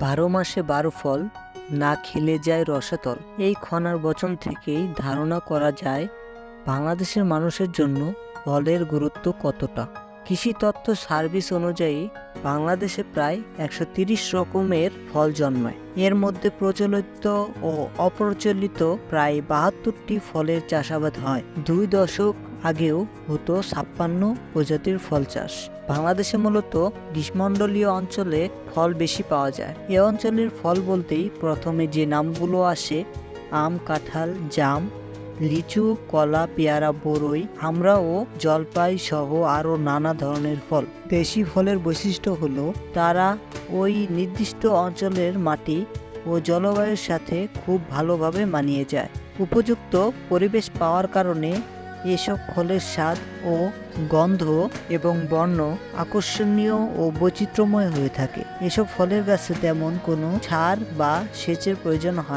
বারো মাসে বারো ফল না খেলে যায় রসাতল। এই খনার বচন থেকেই ধারণা করা যায়, বাংলাদেশের মানুষের জন্য ফলের গুরুত্ব কতটা? কৃষি তত্ত্ব সার্ভিস অনুযায়ী বাংলাদেশে প্রায় একশো রকমের ফল জন্মায়। এর মধ্যে প্রচলিত ও অপ্রচলিত প্রায় বাহাত্তরটি ফলের চাষাবাদ হয়। দুই দশক আগেও হতো ছাপ্পান্ন প্রজাতির ফল চাষ। বাংলাদেশে মূলত গ্রীষ্মমণ্ডলীয় অঞ্চলে ফল বেশি পাওয়া যায়। এ অঞ্চলের ফল বলতেই প্রথমে যে নামগুলো আসে, আম, কাঁঠাল, জাম লিচু, কলা, পেয়ারা, বরই আমরা ও জলপাই সহ আরও নানা ধরনের ফল। দেশি ফলের বৈশিষ্ট্য হলো তারা ওই নির্দিষ্ট অঞ্চলের মাটি ও জলবায়ুর সাথে খুব ভালোভাবে মানিয়ে যায়। উপযুক্ত পরিবেশ পাওয়ার কারণে এসব ফলের স্বাদ ও গন্ধ এবং বর্ণ আকর্ষণীয় ও বৈচিত্র্যময় হয়ে থাকে। এসব ফলের গাছে তেমন কোনো সার বা সেচের প্রয়োজন হয়